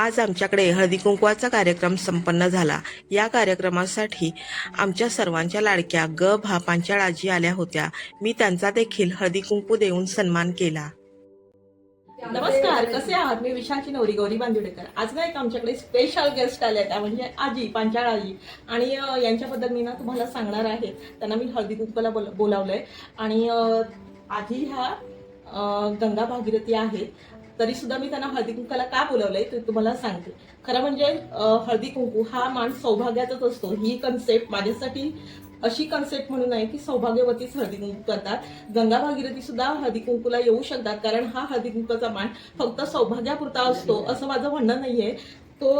आज आमच्याकडे हळदी कुंकवाचा कार्यक्रम संपन्न झाला. या कार्यक्रमासाठी आमच्या सर्वांच्या लाडक्या ग भा पांचाळ आजी आल्या होत्या. मी त्यांचा देखील हळदी कुंकू देऊन सन्मान केला. नमस्कार कसे आहात? मी विशालची नवरी गौरी बांदिवडेकर. आज ना एक आमच्याकडे स्पेशल गेस्ट आले त्या म्हणजे आजी पांचाळ आजी. आणि यांच्याबद्दल मी ना तुम्हाला सांगणार आहे. त्यांना मी हळदी कुंकूला बोल बोलावलंय. आणि आधी आजी ह्या गंगा भागीरथी आहेत. तरी सुद्धा मी त्यांना हळदी कुंकाला का बोलवलंय ते तुम्हाला सांगते. खरं म्हणजे हळदी कुंकू हा मान सौभाग्याचाच असतो. ही कन्सेप्ट माझ्यासाठी अशी कन्सेप्ट म्हणून आहे की सौभाग्यवतीच हळदी कुंकू करतात. गंगा भागीरथी सुद्धा हळदी कुंकूला येऊ शकतात कारण हा हळदी कुंकूचा मान फक्त सौभाग्यापुरता असतो असं माझं म्हणणं नाहीये. तो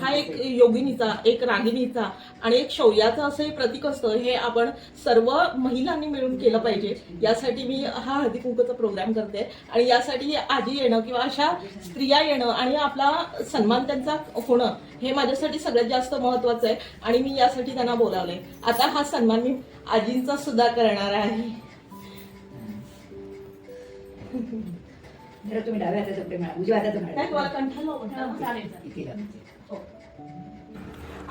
हा एक योगिनीचा एक रागिणीचा आणि एक शौर्याचा असं हे प्रतीक असतं हे आपण सर्व महिलांनी मिळून केलं पाहिजे. यासाठी मी हा हळदी कुंकूचा प्रोग्राम करते. आणि यासाठी आजी येणं किंवा अशा स्त्रिया येणं आणि आपला सन्मान त्यांचा होणं हे माझ्यासाठी सगळ्यात जास्त महत्वाचं आहे आणि मी यासाठी त्यांना बोलावलंय. आता हा सन्मान मी आजींचा सुद्धा करणार आहे. जरा तुम्ही डाव्या हाताचा प्रेम उजव्या हाताचा काय तुम्हाला कंठाला म्हणतात? इथे लावा.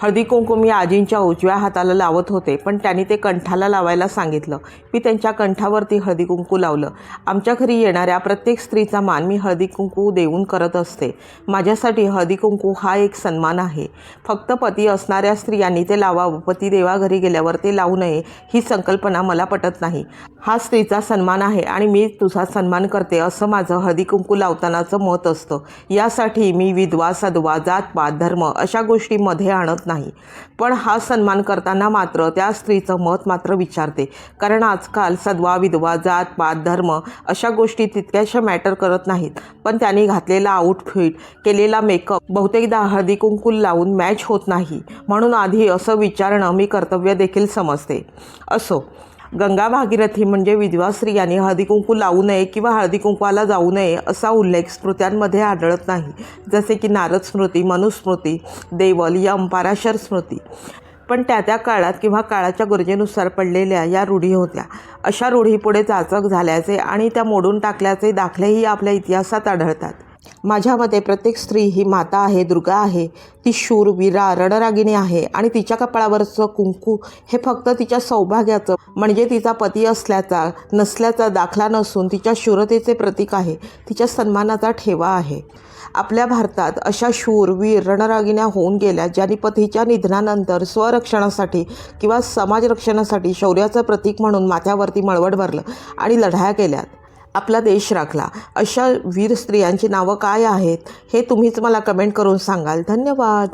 हळदी कुंकू मी आजींच्या उजव्या हाताला लावत होते पण त्यांनी ते कंठाला लावायला सांगितलं. मी त्यांच्या कंठावरती हळदी कुंकू लावलं. आमच्या घरी येणाऱ्या प्रत्येक स्त्रीचा मान मी हळदी कुंकू देऊन करत असते. माझ्यासाठी हळदी कुंकू हा एक सन्मान आहे. फक्त पती असणाऱ्या स्त्रियांनी ते लावावं पती देवाघरी गेल्यावर ते लावू नये ही संकल्पना मला पटत नाही. हा स्त्रीचा सन्मान आहे आणि मी तुझा सन्मान करते असं माझं हळदी कुंकू लावतानाचं मत असतं. यासाठी मी विधवा सदवा जातपात धर्म अशा गोष्टीमध्ये आणत नाही. पण हा सन्मान करताना मात्र त्या स्त्रीचं मत मात्र विचारते. कारण आजकाल सद्वा विधवा जात पात धर्म अशा गोष्टी तितक्याशा मॅटर करत नाहीत. पण त्यांनी घातलेला आउटफिट केलेला मेकअप बहुतेकदा हळदी कुंकू लावून मॅच होत नाही. म्हणून आधी असं विचारणं मी कर्तव्य देखील समजते. असो. गंगा भागीरथी म्हणजे विधवा स्त्रियांनी हळदीकुंकू लावू नये किंवा हळदीकुंकवाला जाऊ नये असा उल्लेख स्मृत्यांमध्ये आढळत नाही. जसे की नारद स्मृती मनुस्मृती देवल या अंपाराशर स्मृती. पण त्या त्या काळात किंवा काळाच्या गरजेनुसार पडलेल्या या रूढी होत्या. अशा रूढी पुढे चाचक झाल्याचे आणि त्या मोडून टाकल्याचे दाखलेही आपल्या इतिहासात आढळतात. माझ्या मते प्रत्येक स्त्री ही माता आहे दुर्गा आहे. ती शूर वीरा रणरागिणी आहे आणि तिच्या कपाळावरचं कुंकू हे फक्त तिच्या सौभाग्याचं म्हणजे तिचा पती असल्याचा नसल्याचा दाखला नसून तिच्या शूरतेचे प्रतीक आहे. तिच्या सन्मानाचा ठेवा आहे. आपल्या भारतात अशा शूर वीर रणरागिण्या होऊन गेल्या ज्यांनी पतीच्या निधनानंतर स्वरक्षणासाठी किंवा समाजरक्षणासाठी शौर्याचं प्रतीक म्हणून माथ्यावरती मळवड भरलं आणि लढाया केल्यात. आपला देश राखला. अशा वीर स्त्रियांची नावं काय आहेत हे तुम्हीच मला कमेंट करून सांगाल. धन्यवाद.